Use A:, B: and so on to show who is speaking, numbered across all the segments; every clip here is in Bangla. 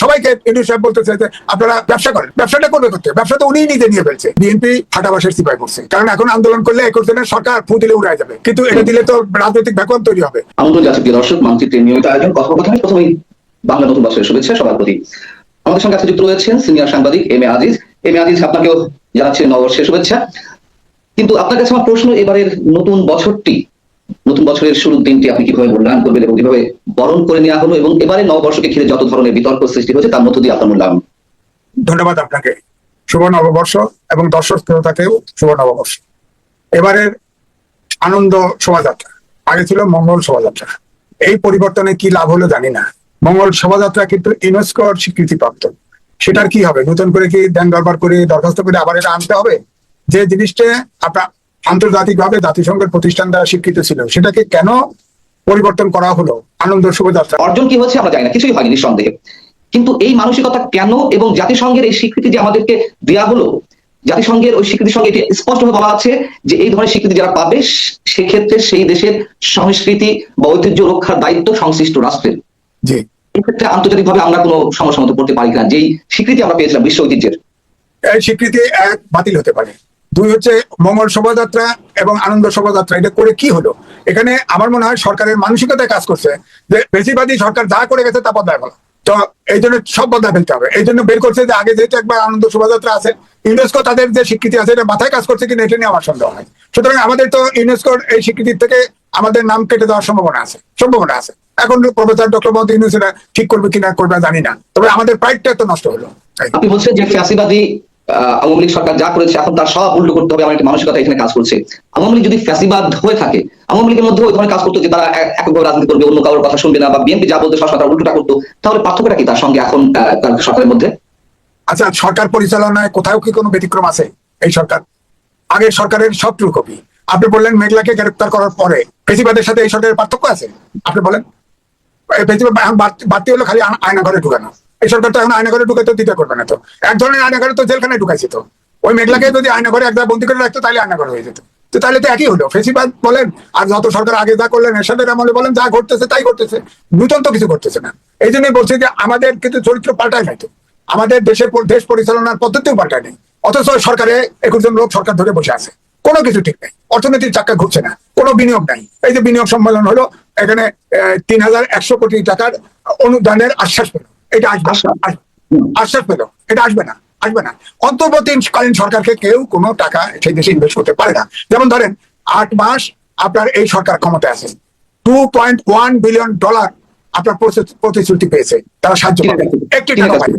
A: সবাইকে ইউনুস সাহেব বলতেছে যে আপনারা ব্যবসা করেন। ব্যবসাটা করবে করতে ব্যবসা তো উনিই নিজে নিয়ে ফেলছে। বিএনপি ফাটাবাসের সিপাই করছে। কারণ এখন আন্দোলন করলে এক করছে সরকার ফু দিলে উড়ায় যাবে। কিন্তু এটা দিলে তো রাজনৈতিক ভ্যাকুয়াম তৈরি হবে।
B: আমন্ত্রণ জাতীয় দর্শক মানচিত্রের নিয়মিত আয়োজন। কথোপকথনে প্রথমেই বাংলা নতুন বছরের শুভেচ্ছা, সবার প্রতি। আমাদের সঙ্গে আজকে যুক্ত রয়েছেন সিনিয়র সাংবাদিক M A Aziz. M A Aziz, আপনাকেও জানাচ্ছি নববর্ষের শুভেচ্ছা। কিন্তু আপনার কাছে আমার প্রশ্ন, এবারের নতুন বছরটি নতুন বছরের শুরুর দিনটি আপনি কীভাবে মূল্যায়ন করবেন এবং কীভাবে বরণ করে নেওয়া হলো এবং এবারে নববর্ষকে ঘিরে যত ধরনের বিতর্ক সৃষ্টি হয়েছে, তার মধ্য দিয়ে আপনার মূল্যায়ন।
A: ধন্যবাদ আপনাকে। শুভ নববর্ষ এবং দর্শক শ্রোতাকেও শুভ নববর্ষ। এবারের আনন্দ শোভাযাত্রা, আগে ছিল মঙ্গল শোভাযাত্রা। এই পরিবর্তনে কি লাভ হলো জানি না। মঙ্গল শোভাযাত্রা কিন্তু ইউনেস্কোর স্বীকৃতিপ্রাপ্ত। সেটার কি হবে? নতুন করে কি দেন দরবার করে দরখাস্ত করে আবার এটা আনতে হবে? যে জিনিসটা আপনার আন্তর্জাতিকভাবে জাতিসংঘের প্রতিষ্ঠান দ্বারা স্বীকৃত ছিল। সেটাকে কেন পরিবর্তন করা হলো? আনন্দ শোভাযাত্রা।
B: অর্জন কি হয়েছে আমরা জানি না কিছুই হয়নি নিঃসন্দেহে। কিন্তু এই মানসিকতা কেন এবং জাতিসংঘের এই স্বীকৃতি যে আমাদেরকে দেয়া হলো জাতিসংঘের ওই স্বীকৃতির সঙ্গে এটি স্পষ্টভাবে বলা আছে যে এই ধরনের স্বীকৃতি যারা পাবে সেক্ষেত্রে সেই দেশের সংস্কৃতি বা ঐতিহ্য রক্ষার দায়িত্ব সংশ্লিষ্ট রাষ্ট্রের।
A: জি।
B: এক্ষেত্রে আন্তর্জাতিকভাবে আমরা কোনো সমস্যা মতো করতে পারি কিনা যেই স্বীকৃতি আমরা পেয়েছিলাম বিশ্ব ঐতিহ্যের।
A: এই স্বীকৃতি এক বাতিল হতে পারে। দুই হচ্ছে মঙ্গল শোভাযাত্রা এবং আনন্দ শোভাযাত্রা, এটা করে কি হলো? এখানে আমার মনে হয় সরকারের মানসিকতায় কাজ করছে, যে বেশিরভাগই সরকার যা করে গেছে তা বদলায় ফেলা। তো এই জন্য সব বদলায় ফেলতে হবে। এই জন্য বের করছে যে আগে যেহেতু একবার আনন্দ শোভাযাত্রা আছে ইউনেস্কো তাদের যে স্বীকৃতি আছে, এটা মাথায় কাজ করছে কিনা এটা নিয়ে আমার সন্দেহ হয় সুতরাং আমাদের তো ইউনেস্কোর এই স্বীকৃতির থেকে আমাদের নাম কেটে দেওয়ার সম্ভাবনা আছে সম্ভাবনা আছে। এখন প্রফেসর ডক্টর মোহাম্মদ ইউনুস ঠিক করবে কিনা করবে জানি না। তবে আমাদের প্রাইডটা তো নষ্ট হলো।
B: আপনি বলছেন যে ফ্যাসিবাদী আওয়ামী লীগ সরকার যা করেছে, এখন তার সব উল্টো করতে হবে আমার একটা মানসিকতা এখানে কাজ করছে। আওয়ামী লীগ যদি ফ্যাসিবাদ হয়ে থাকে, আওয়ামী লীগের মধ্যে ওই ধরনের কাজ করতো যে তারা এক- এককভাবে রাজনীতি করবে, অন্য কারোর কথা শুনবে না, বা বিএনপি যা বলতো তারা উল্টোটা করতো, তাহলে পার্থক্যটা কি তার সঙ্গে এখন তার সরকারের মধ্যে?
A: আচ্ছা সরকার পরিচালনায় কোথাও কি কোনো ব্যতিক্রম আছে এই সরকার? আগের সরকারের সব ট্রু কপি আপনি বললেন মেঘলাকে গ্রেপ্তার করার পরে ফেসিবাদের সাথে এই সরকারের পার্থক্য আছে? আপনি বলেন। বাড়তি- হলো খালি আয়না- আয়নাঘরে ঢুকানো। এই সরকার তো এখন আয়নাঘরে ঢুকে তো দিতে করবে না তো। এক ধরনের আয়নাঘরে তো জেলখানায় ঢুকাইছে তো। ওই মেঘলাকে যদি আয়নাঘরে একদম বন্দি করে রাখতো, তাহলে আয়নাঘর হয়ে যেত। তো তাহলে তো একই হলো। ফেসিবাদ বলেন, আর যত সরকার আগে যা করলেন, এরশাদের আমলে বলেন, যা ঘটতেছে তাই ঘটতেছে। নূতন তো কিছু করতেছে না। এই জন্যই বলছি যে আমাদের কিন্তু চরিত্র পাল্টায় নাই তো। আমাদের পর- দেশ পরিচালনার পদ্ধতিও পাল্টায় নেই। অথচ সরকারে একুশ জন লোক সরকার ধরে বসে আছে। কোনো কিছু ঠিক নেই। অর্থনীতির চাক্কা ঘুরছে না। কোনো বিনিয়োগ নাই। এই যে বিনিয়োগ সম্মেলন হলো, এখানে তিন হাজার একশো কোটি টাকার অনুদানের আশ্বাস পেল। এটা আসবে
B: আশ্বাস।
A: আশ্বাস পেল। এটা আসবে না। আসবে না। অন্তর্বর্তীকালীন সরকারকে কেউ কোনো টাকা সেই দেশে ইনভেস্ট করতে পারে না। যেমন ধরেন আট মাস আপনার এই সরকার ক্ষমতায় আছে। Two point one billion dollar আপনার প্রতিশ্রুতি পেয়েছে। তারা সাহায্য পাবে। একটি টাকা পায়নি।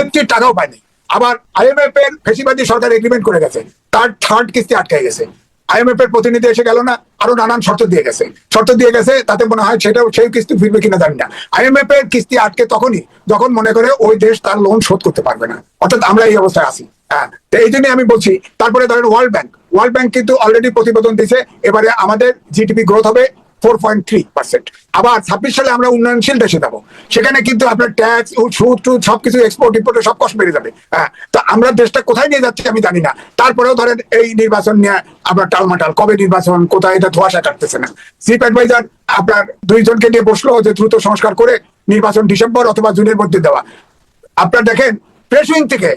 A: একটি টাকাও পায়নি। আবার আইএমএফ এর ফেসিবাদী সরকার এগ্রিমেন্ট করে গেছে। তার থার্ড কিস্তি আটকে গেছে। আইএমএফ এর প্রতিনিধি এসে গেল না, আরও নানান শর্ত দিয়ে গেছে। শর্ত দিয়ে গেছে, তাতে মনে হয় সেটাও সেই কিস্তি ফিরবে কিনা জানি না। আইএমএফ এর কিস্তি আটকে তখনই যখন মনে করে ওই দেশ তার লোন শোধ করতে পারবে না। অর্থাৎ আমরা এই অবস্থায় আছি। হ্যাঁ তো এই জন্যই আমি বলছি, তারপরে ধরেন ওয়ার্ল্ড ব্যাংক ওয়ার্ল্ড ব্যাংক কিন্তু অলরেডি প্রতিবেদন দিছে এবারে আমাদের জিডিপি গ্রোথ হবে ফোর পয়েন্ট থ্রি পার্সেন্ট আবার ছাব্বিশ সালে আমরা উন্নয়নশীল দেশে যাব। সেখানে কিন্তু আপনার ট্যাক্স সুদ, টুদ এক্সপোর্ট সব কষ্ট বেড়ে যাবে। হ্যাঁ তো আমরা দেশটা কোথায় নিয়ে যাচ্ছি আমি জানি না। তারপরেও ধরেন এই নির্বাচন নিয়ে আপনার টালমাটাল, কবে নির্বাচন, কোথায় এটা ধোয়াশা কাটতেছে না। চিফ অ্যাডভাইজার আপনার দুইজনকে নিয়ে বসল যে দ্রুত সংস্কার করে নির্বাচন ডিসেম্বর অথবা জুনের মধ্যে দেওয়া। আপনার দেখেন প্রেস উইং থেকে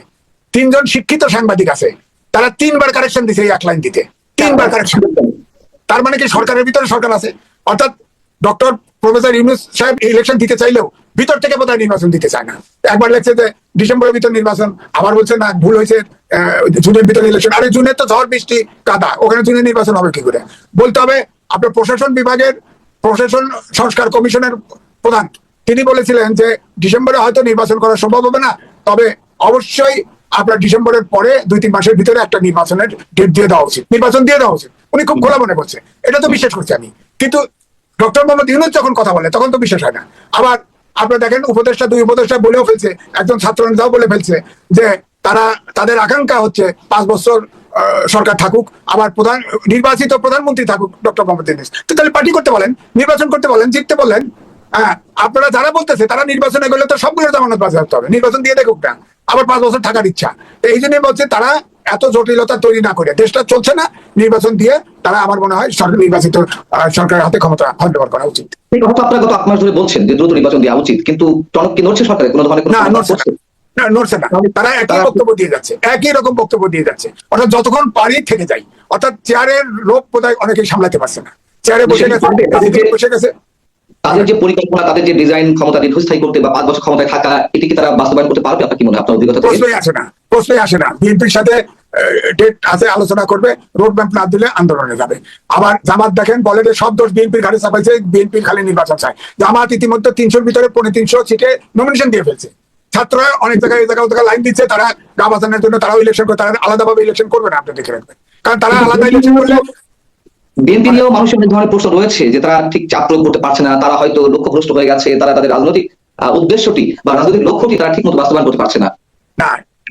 A: তিনজন শিক্ষিত সাংবাদিক আছে। তারা তিনবার কারেকশন দিছে এই এক লাইন দিতে। তিনবার কারেকশন তার মানে কি সরকারের ভিতরে সরকার আছে? অর্থাৎ ডক্টর প্রফেসর ইউনুস সাহেব ইলেকশন দিতে চাইলেও ভিতর থেকে বোধহয় নির্বাচন দিতে চায় না। একবার লেখছে যে ডিসেম্বরের ভিতর নির্বাচন, আবার বলছে না, ভুল হয়েছে জুনের ভিতর ইলেকশন আরে জুনের তো ঝড় বৃষ্টি, কাদা, ওখানে জুনের নির্বাচন হবে কি করে? বলতে হবে আপনার প্রশাসন বিভাগের, প্রশাসন সংস্কার কমিশনের প্রধান, তিনি বলেছিলেন যে ডিসেম্বরে হয়তো নির্বাচন করা সম্ভব হবে না, তবে অবশ্যই আপনার ডিসেম্বরের পরে দুই তিন মাসের ভিতরে একটা নির্বাচনের ডেট দিয়ে দেওয়া উচিত। নির্বাচন দিয়ে দেওয়া উচিত। উনি খুব খোলা মনে করছে। এটা তো বিশ্বাস করছি আমি। কিন্তু ডক্টর মোহাম্মদ ইউনুস যখন কথা বলে, তখন তো বিশ্বাস হয় না। আবার আপনারা দেখেন, উপদেষ্টা দুই উপদেষ্টা বলেও ফেলছে, একজন ছাত্র নেতাও বলে ফেলছে যে তারা, তাদের আকাঙ্ক্ষা হচ্ছে পাঁচ বছর সরকার থাকুক, আবার প্রধান, নির্বাচিত প্রধানমন্ত্রী থাকুক ডক্টর মোহাম্মদ ইউনুস। তো তাহলে পার্টি করতে বলেন, নির্বাচন করতে বলেন, জিততে বলেন হ্যাঁ আপনারা যারা বলতেছে, তারা নির্বাচনে গেলে তো সবগুলো জামানত বাজে হবে। নির্বাচন দিয়ে দেখুক না, আবার পাঁচ বছর থাকার ইচ্ছা। এই জন্যই বলছে তারা এত জটিলতা তৈরি না করে। দেশটা চলছে না, নির্বাচন দিয়ে তারা আমার মনে হয় সরকার নির্বাচিত সরকারের হাতে ক্ষমতা হ্যান্ডওভার করা উচিত।
B: এই কথা আপনারা গত আট মাস ধরে বলছেন যে দ্রুত নির্বাচন দেওয়া উচিত কিন্তু টনক কি নড়ছে সরকারের? কোনো ধরনের
A: না নড়ছে না। নড়ছে না। তারা একই বক্তব্য দিয়ে যাচ্ছে একই রকম বক্তব্য দিয়ে যাচ্ছে। অর্থাৎ যতক্ষণ পারি থেকে যাই। অর্থাৎ চেয়ারের লোক বোধহয় অনেকেই সামলাতে পারছে না। চেয়ারে বসে গেছে বসে গেছে।
B: তাদের যে পরিকল্পনা, তাদের যে ডিজাইন ক্ষমতা দীর্ঘস্থায়ী করতে বা পাঁচ বছর ক্ষমতায় থাকা, এটি কি তারা বাস্তবায়ন করতে পারবে? আপনার কি মনে হয়? আপনার অভিজ্ঞতা
A: প্রশ্নই আসে না। প্রশ্নই আসে না। বিএনপির সাথে ডেট আছে, আলোচনা করবে রোড ম্যাপ না দিলে আন্দোলনে যাবে। আবার জামাত দেখেন, বলে যে সব দোষ বিএনপির ঘাড়ে চাপাইছে, বিএনপির খালি নির্বাচন চায়। জামাত ইতিমধ্যে তিনশোর ভিতরে পনেরো তিনশো সিটে নমিনেশন দিয়ে ফেলছে। ছাত্ররা অনেক জায়গায় এই জায়গায় জায়গায় লাইন দিচ্ছে, তারা গা জন্য তারাও ইলেকশন করে, তারা আলাদাভাবে ইলেকশন করবে না, আপনি দেখে রাখবেন। কারণ তারা আলাদা ইলেকশন করলে
B: বিএনপি নিয়েও মানুষের অনেক ধরনের প্রশ্ন রয়েছে যে তারা ঠিক চাপ প্রয়োগ করতে পারছে না তারা হয়তো লক্ষ্যভ্রষ্ট হয়ে গেছে তারা তাদের রাজনৈতিক উদ্দেশ্যটি বা রাজনৈতিক লক্ষ্যটি তারা ঠিক মতো বাস্তবায়ন করতে পারছে না।
A: না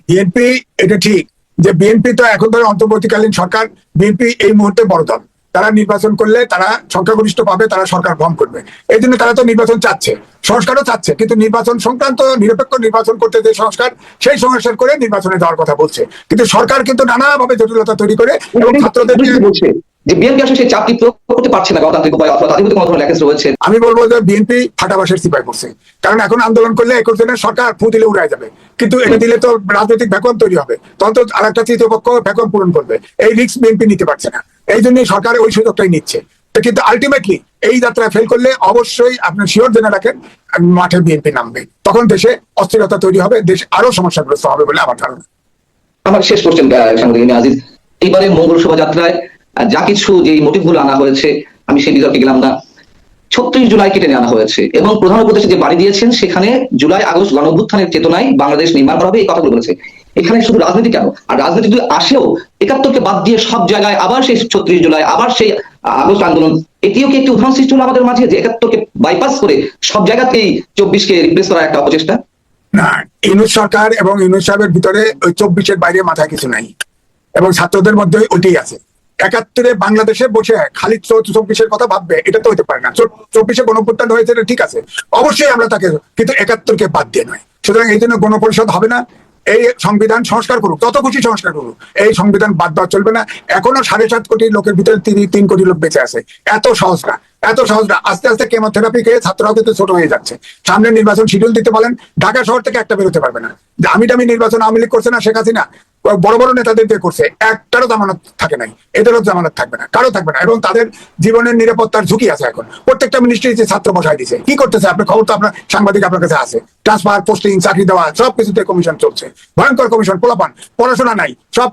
A: বিএনপি এটা ঠিক যে বিএনপি তো এখন ধরে অন্তর্বর্তীকালীন সরকার বিএনপি এই মুহূর্তে বড় দল। তারা নির্বাচন করলে তারা সংখ্যাগরিষ্ঠ পাবে তারা সরকার ভ্রম করবে। এই জন্য তারা তো নির্বাচন চাচ্ছে সংস্কারও চাচ্ছে কিন্তু নির্বাচন সংক্রান্ত নিরপেক্ষ নির্বাচন করতে যে সংস্কার সেই সংস্কার করে নির্বাচনে যাওয়ার কথা বলছে। কিন্তু সরকার কিন্তু নানাভাবে জটিলতা তৈরি করে এবং ছাত্রদেরকে
B: বলছে। যে বিএনপি আসলে সেই চাপটি প্রয়োগ করতে পারছে না গণতান্ত্রিক উপায়? অথবা তাদের কোনো ধরনের ল্যাকেজ রয়েছে?
A: আমি বলব যে বিএনপি ফাটাবাসের সিপাই করছে। কারণ এখন আন্দোলন করলে সরকার ফু দিলে উড়ায় যাবে। কিন্তু এটা দিলে তো রাজনৈতিক ভ্যাকুয়াম তৈরি হবে। তখন তো আর একটা তৃতীয় পক্ষ ভ্যাকুয়াম পূরণ করবে। এই রিস্ক বিএনপি নিতে পারছে না। এই জন্যই সরকার ওই সুযোগটাই নিচ্ছে। তো কিন্তু আলটিমেটলি এই যাত্রা ফেল করলে অবশ্যই আপনি শিওর জেনে রাখেন মাঠে বিএনপি নামবে। তখন দেশে অস্থিরতা তৈরি হবে দেশ আরও সমস্যাগ্রস্ত হবে বলে আমার ধারণা।
B: আমার শেষ কোশ্চেন আজিজ। এইবারে মঙ্গল শোভাযাত্রায় যা কিছু যে মোটিভগুলো আনা হয়েছে, আমি সেই বিতর্কে গেলাম না। ছত্রিশ জুলাই কেটে আনা হয়েছে এবং প্রধান উপদেশে যে বাড়ি দিয়েছেন, সেখানে জুলাই, আগস্ট গণঅভ্যুত্থানের চেতনায় বাংলাদেশ নির্মাণ করা হবে, এই কথাগুলো বলেছে। এখানে শুধু রাজনীতি কেন? আর রাজনীতি যদি আসেও, একাত্তরকে বাদ দিয়ে সব জায়গায় আবার সেই ছত্রিশ জুলাই, আবার সেই আগস্ট আন্দোলন, এটিও কি একটি উদাহরণ সৃষ্টি হলো আমাদের মাঝে যে একাত্তরকে বাইপাস করে সব জায়গাতেই চব্বিশকে রিপ্লেস করার একটা অপচেষ্টা?
A: না, ইউনুস সরকার এবং ইউনুস সাহেবের ভিতরে ওই চব্বিশের বাইরে মাথায় কিছু নাই। এবং ছাত্রদের মধ্যে ওইটাই আছে। একাত্তরে বাংলাদেশে বসে খালি চব্বিশের কথা ভাববে, এটা তো হতে পারে না। চব্বিশে গণপ্রত্যান হয়েছে ঠিক আছে। অবশ্যই আমরা তাকে, কিন্তু একাত্তরকে বাদ দিয়ে নয়। সুতরাং এই জন্য গণপরিষদ হবে না। এই সংবিধান সংস্কার করুক তত খুশি সংস্কার করুক। এই সংবিধান বাদ দেওয়া চলবে না। এখনও সাড়ে সাত কোটি লোকের ভিতরে তিন তিন কোটি লোক বেঁচে আছে। এত সহজ না, এত সহজ না। আস্তে আস্তে কেমোথেরাপি খেয়ে ছাত্ররাও কিন্তু ছোট হয়ে যাচ্ছে। সামনে নির্বাচন শিডিউল দিতে বলেন, ঢাকা শহর থেকে একটা বেরোতে পারবে না। আমি টামি নির্বাচন আওয়ামী লীগ করছে না, শেখ হাসিনা। বড় বড় নেতাদের দিয়ে করছে, একটারও জামানত থাকে নাই, এদেরও জামানত থাকবে না কারও থাকবে না, এবং তাদের জীবনের নিরাপত্তার ঝুঁকি আছে এখন। প্রত্যেকটা মিনিস্ট্রি যে ছাত্র বসাই দিছে। কি করতেছে? আপনার খবর তো আপনার সাংবাদিক আপনার কাছে আছে। ট্রান্সফার পোস্টিং চাকরি দেওয়া সব কিছুতে কমিশন চলছে। ভয়ঙ্কর কমিশন পোলাপান, পড়াশোনা নাই, সব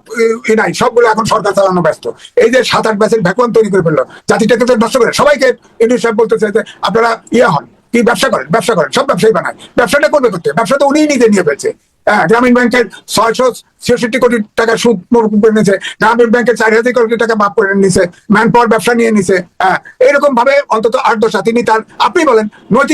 A: ই নাই, সবগুলো এখন সরকার চালানো ব্যস্ত। এই যে সাত আট ব্যাচের ভ্যাকুয়াম তৈরি করে ফেলল, জাতিটাকে তো নষ্ট করে, সবাইকে ইন্ডিয়া সাহেব বলতেছে যে, আপনারা ইয়ে হন, কি ব্যবসা করেন? ব্যবসা করেন, সব ব্যবসায়ী বানায়। ব্যবসাটা করবে করতে, ব্যবসা তো উনিই নিজে নিয়ে ফেলছে। গ্রামীণ ব্যাংকের ছয়শো ছেষট্টি কোটি টাকা সুদ করে নিছে গ্রামীণ ব্যাংকের চার হাজার কোটি টাকা মাফ করে নিছে ম্যান পাওয়ার ব্যবসা নিয়ে নিছে এরকম ভাবে অন্তত আট দশা তিনি তার, আপনি বলেন, নৈতিক